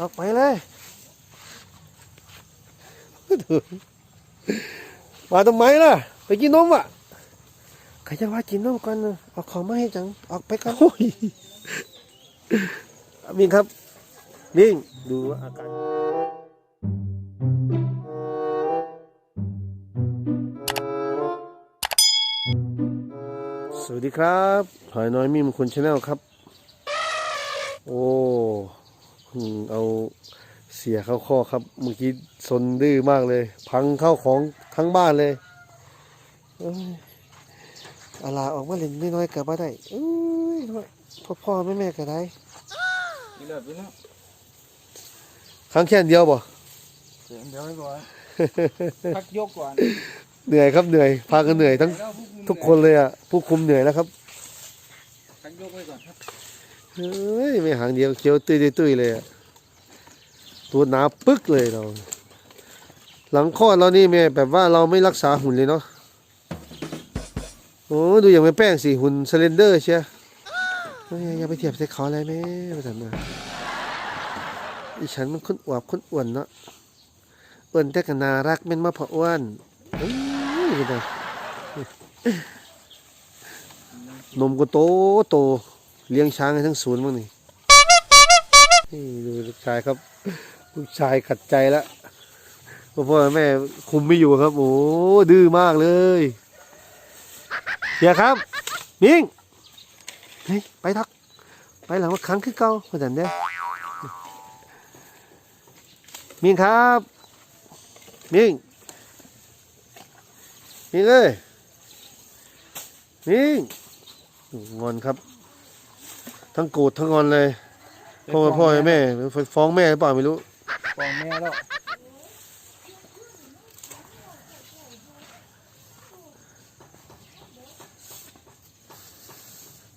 ออกไปเลยดูมาทำไมล่ะ ไปกินนมอะใครจะว่ากินนมกันนะเอาของมาให้จัง ออกไปกันโอ้ยวิ่งครับวิ่งดูอาการสวัสดีครับหอยน้อยมีมงคลชาแนลครับ โอ้ เพิ่งเอาเสียเข้าข้อครับ เมื่อกี้ซนดื้อมากเลย พังเข้าของทั้งบ้านเลยเอ้ยอาลาออกมาเล่นน้อยๆกลับมาได้เอ้ยพ่อพ่อแม่แม่ก็ได้นี่เลิศพี่น้องครั้งแค่เดียวบ่เสียงเดี๋ยวให้ก่อนพักยกก่อนเหนื่อยครับเหนื่อย พากันเหนื่อยทั้งแล้วผู้คุมทุกคนเลยอะผู้คุมเหนื่อยแล้วครับพักยกไว้ก่อนครับ เฮ้ยไม่หางเดียวเคี้ยวตุ้ยตุ้ยเลยอะตัวหนาปึ๊กเลยเรา หลังคลอดเรานี่แม่แบบว่าเราไม่รักษาหุ่นเลยเนาะโอ้ดูอย่างแม่แป้งสิหุ่นสเลนเดอร์เชียเฮ้ยอย่าไปเทียบใส่เขาอะไรแม่มาสันมาอีฉันมันคนอวบคนอ้วนเนาะอ้วนแต่ก็น่ารักแม่นมาพออ้วนเอ้ยนี่นะนมก็โตโต เลี้ยงช้างให้ทั้งศูนย์มั้งนี่นี่ดูลูกชายครับ ลูกชายขัดใจแล้วพ่อพ่อแม่คุมไม่อยู่ครับ โอ้ดื้อมากเลยเฮียครับมิงเฮ้ยไปทัก ไปหลังว่าครั้งขึ้นเก่าเหมือนกันเด้มิงครับ มิงมิงเอ้ยมิงงอนครับ ทั้งโกรธทั้งงอนเลยพ่อพ่อแม่ฟ้องแม่หรือเปล่าไม่รู้ฟ้องแม่แล้ว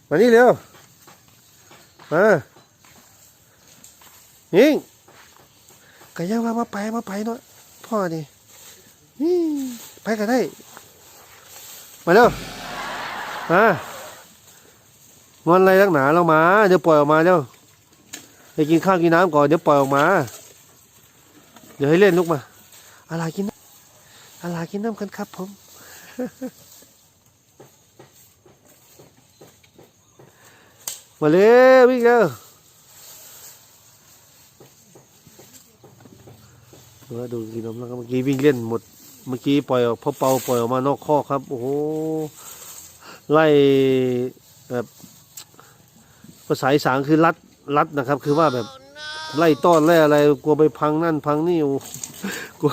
มานี่เร็วมายิงก็ยังว่ามาไปมาไปเนาะพ่อนี่นี่ไปกันได้ มาเร็วมา งอนอะไรนักหนาเรามาเดี๋ยวปล่อยออกมาเร็วไปกินข้าวกินน้ำก่อนเดี๋ยวปล่อยออกมา เดี๋ยวให้เล่นลูกมาอะไรกินอะไรกินน้ำกันครับผมมาเร็ววิ่งเร็วเอดูกินนมแล้วเมื่อกี้วิ่งเล่นหมด เมื่อกี้ปล่อยออกพอเป่าปล่อยออกมานอกข้อกครับ โอ้โห ไล่แบบ ภาษาอีสานคือรัดรัดนะครับ คือว่าแบบไล่ต้อนไล่อะไรกลัวไปพังนั่นพังนี่โอ้กลัว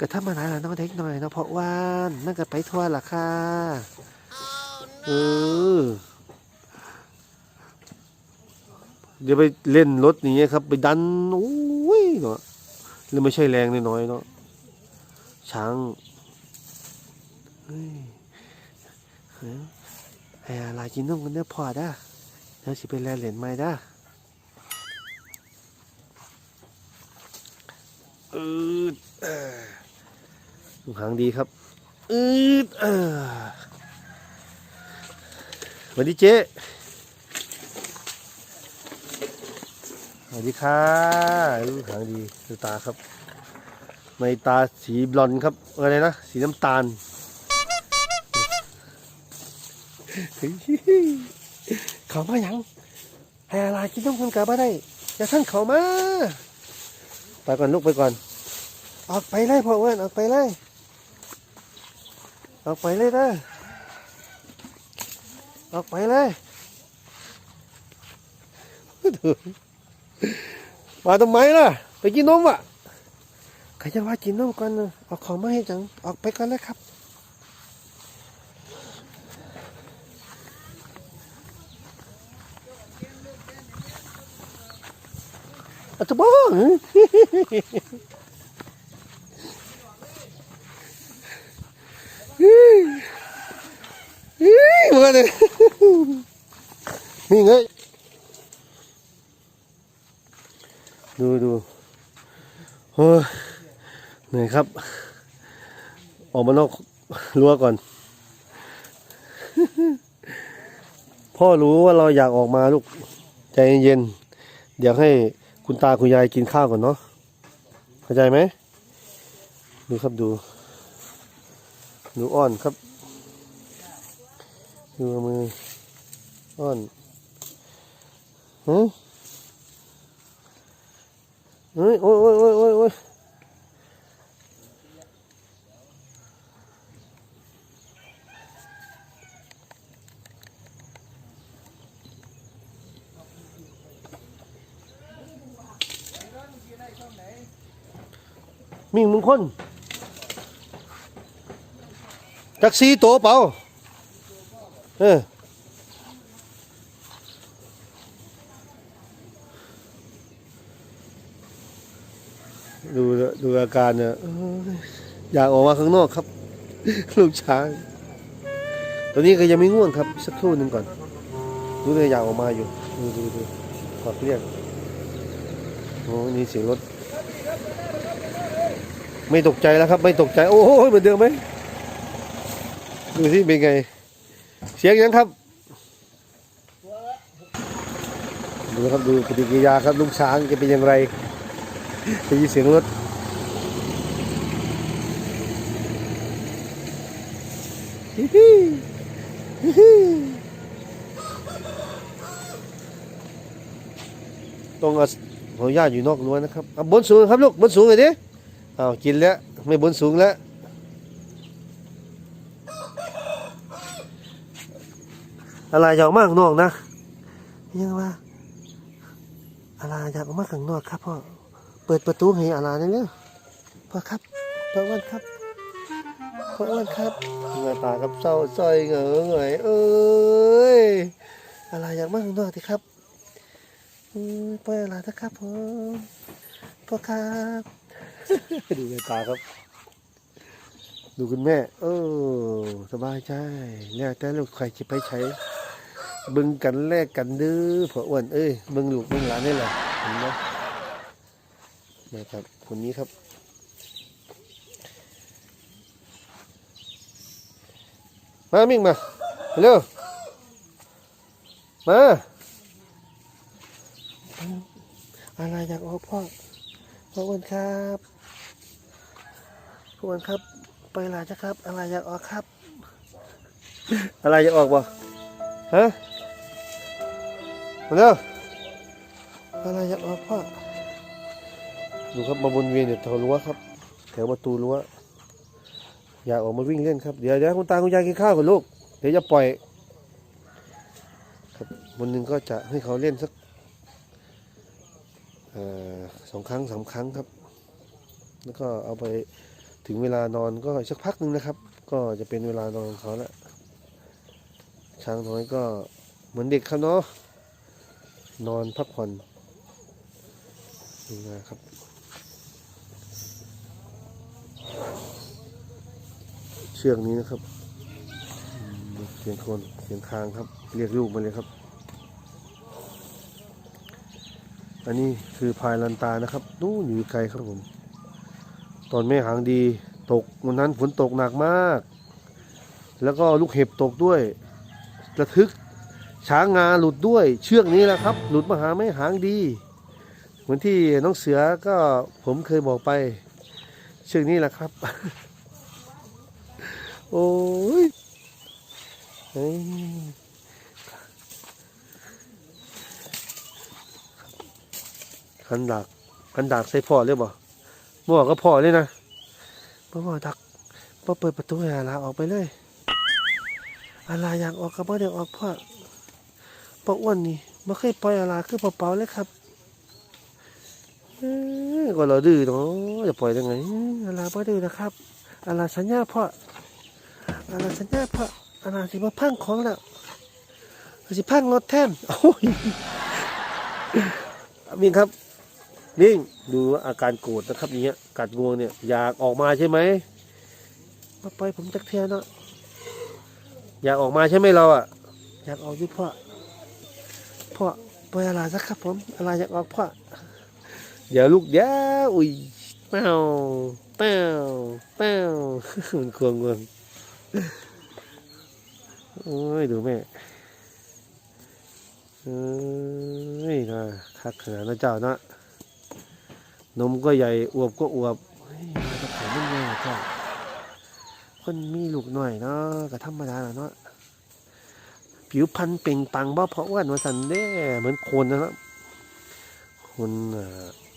กระทำมาหลายแล้วน้องเด็กหน่อยนะเพราะว่านั่นก็ไปทั่วล่ะค่ะเออเดี๋ยวไปเล่นรถอย่างเงี้ครับ ไปดันโอ้ยเนาะหรือไม่ใช่แรงน้อยๆเนาะช้างเฮ้ย เฮ้ยให้อะไรกินนมกันเด้อพอด้าเดี๋ยวสิไปแลนเหรียญใหม่ด้าอืดเออลูกหางดีครับอืดเออสวัสดีเจ๊สวัสดีค่ะลูกหางดีดูตาครับ ในตาสีบลอนด์ครับอะไรนะ สีน้ำตาล เขามายังให้อะไรกินต้องคนกลับมาได้อย่าท่านเขามา ไปก่อนลูกไปก่อน ออกไปเลยพ่อเว้นออกไปเลย ออกไปเลยนะออกไปเลยมาทำไมล่ะ ไปกินนมอะใครจะว่ากินนมกันนะเอาของมาให้จัง ออกไปกันเลยครับ อาจจะบ้ามาเลยนี่ไงดูดูโอ้ยเหนื่อยครับ ออกมานอกรั้วก่อน พ่อรู้ว่าเราอยากออกมาลูก ใจเย็น เดี๋ยวให้ คุณตาคุณยายกินข้าวก่อนเนาะเข้าใจไหมดูครับดูดูอ้อนครับดูมืออ้อนหือเฮ้ยโอ้ยโอ้ยโอ้ยโอ้ย มิ่งมงคลจักซีโตเปล่าเออดูดูอาการเนี่ยอยอยากออกมาข้างนอกครับ ลูกช้างตอนนี้ก็ยังไม่ง่วงครับ สักครู่หนึ่งก่อนดูเลยอยากออกมาอยู่ ดูดูดูขอเรียกโอ้นี่เสียงรถ ไม่ตกใจแล้วครับ ไม่ตกใจ โอ้โหเหมือนเดิมไหมดูสิเป็นไง เสียงยังครับดูครับดูปฏิกิริยาครับลูกช้างจะเป็นอย่างไรได้ยินเสียงรถฮิฮิฮิฮิต้องอาขออนุญาตอยู่นอกรั้วนะครับบนสูงครับลูกบนสูงเลยดิ อ้าวกินแล้ว ไม่บนสูงแล้ว อะไรอยากออกมาข้างนอกนะ ยังว่าอะไรอยากออกข้างนอกครับพ่อ เปิดประตูให้อาลาเนี่ยเร็วพ่อครับพ่ออ้วนครับพ่ออ้วนครับหน้าตาครับเศร้าซอยเงอเงอยเอ้ยอาลาอยากมากข้างนอกดิครับอืมปล่อยอาลานะครับผมพ่อครับ ดูหน้าตาครับ ดูคุณแม่ เออสบายใจแล้วแต่ลูกใครจะไปใช้เบึงกันแลกกันเด้อพ่ออ้วนเอ้ยเบึงลูกเบึงหลานนี่แหละเห็นไหมนะครับคนนี้ครับ มามิ่งมาเร็วมาอะไรอยากออกพ่อพ่ออ้วนครับ พ่ออ้วนครับ ไปลาจ้ะครับ อะไรอยากออกครับ อะไรอยากออกบ่ฮะมาเร็วอะไรอยากออกพ่อดูครับมาบนเวียนเนี่ยแถวรั้วครับ แถวประตูรั้วอยากออกมาวิ่งเล่นครับเดี๋ยวเดี๋ยวคุณตาคุณยายกินข้าวกับลูกเดี๋ยวจะปล่อยครับวันหนึ่งก็จะให้เขาเล่นสักเอ่อสองครั้งสามครั้งครับ แล้วก็เอาไป ถึงเวลานอนก็สักพักหนึ่งนะครับ ก็จะเป็นเวลานอนของเขาล้วช้างน้อยก็เหมือนเด็กครับเนาะนอนพักผ่อนนี่นะครับเชือกนี้นะครับเสียงคนเสียงคางครับ เรียกลูกมาเลยครับ อันนี้คือพายลันตานะครับนู่นอยู่ไกลครับผม ตอนแม่หางดีตกวันนั้นฝนตกหนักมาก แล้วก็ลูกเห็บตกด้วยระทึกช้างงาหลุดด้วย เชือกนี้แหละครับ หลุดมาหาแม่หางดี เหมือนที่น้องเสือก็ผมเคยบอกไป เชือกนี้แหละครับ โอ้ยขันดักขันดักใส่พ่อเลยบ่ บ่ก็พ่อเลยนะบ่บ่ดักบ่เปิดประตูให้อาลาออกไปเลยอาลาอยากออกก็บ่ได้ออกเพ่อพ่ออ้วนนี่บ่เคยปล่อยอาลาคือเปล่าๆเลยครับก็เราดื้อเนาะจะปล่อยได้ไงอาลาบ่ดื้อนะครับอาลาสัญญาพ่ออาณาสัญญาพระอาณาสิมาพังของแล้วสิพังรถแท่นโอ้ยมิงครับ นิ่งดูอาการโกรธนะครับอย่างเงี้ยกัดงวงเนี่ยอยากออกมาใช่ไหมมาไปผมจักเทียนะอยากออกมาใช่ไหมเราอะ อยากออกยุพ่อพ่อปอยอะไรสักครับผมอะไรอยากออกพ่อเดี๋ยวลูกเดี๋ยวอุ้ยเป้าเป้าเป้ามันควงงวงโอ้ยดูแม่เอ้ยนะคักขนาดนะเจ้านะ นมก็ใหญ่อวบก็อวบเฮ้ยมาจะขายมันไงล่ะเจ้าคนมีลูกหน่อยเนาะก็ธรรมดาแหละเนาะผิวพรรณเป่งปังบ่เพราะว่ามาสันเด้เหมือนคนนะครับคน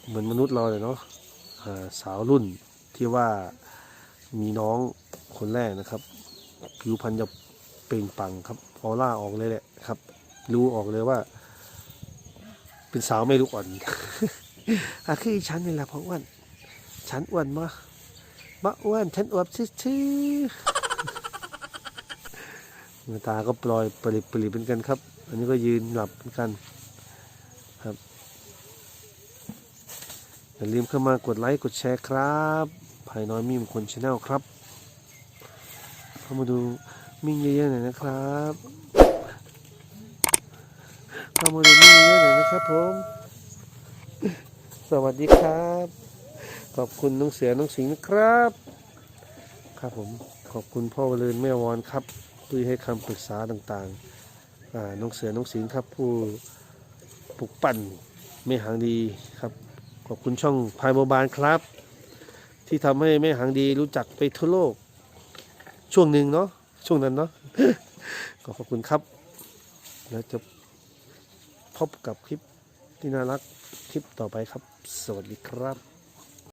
เหมือนมนุษย์เราเลยเนาะสาวรุ่นที่ว่ามีน้องคนแรกนะครับ ผิวพรรณจะเป่งปังครับออร่าออกเลยแหละครับ รู้ออกเลยว่า เป็นสาวไม่ลูกอ่อน อะคือฉันนี่แหละเพราะอ้วน ฉันอ้วนมาบ้าอ้วน ฉันอวบชื่อๆเมื่อตาก็ปล่อยปริบปริบเป็นกันครับ อันนี้ก็ยืนหลับเป็นกันครับอย่าลืมเข้ามากดไลค์กดแชร์ครับภายน้อยมีมงคนชาแนลครับเข้ามาดูมิ่งเยอะๆหน่อยนะครับเข้ามาดูมิ่งเยอะๆหน่อยนะครับผม วัสดีครับ ขอบคุณน้องเสือน้องสิงห์ครับ ครับผมขอบคุณพ่อวลืนแม่วอนครับที่ให้คำปรึกษาต่างๆน้องเสือน้องสิงห์ครับผู้ปลุกปั่นแม่หางดีครับ ขอบคุณช่องพายโมบายครับ ที่ทำให้แม่หางดีรู้จักไปทั่วโลก ช่วงหนึ่งเนาะช่วงนั้นเนาะก็ขอบคุณครับ แล้วจะพบกับคลิปที่น่ารักคลิปต่อไปครับ สวัสดีครับ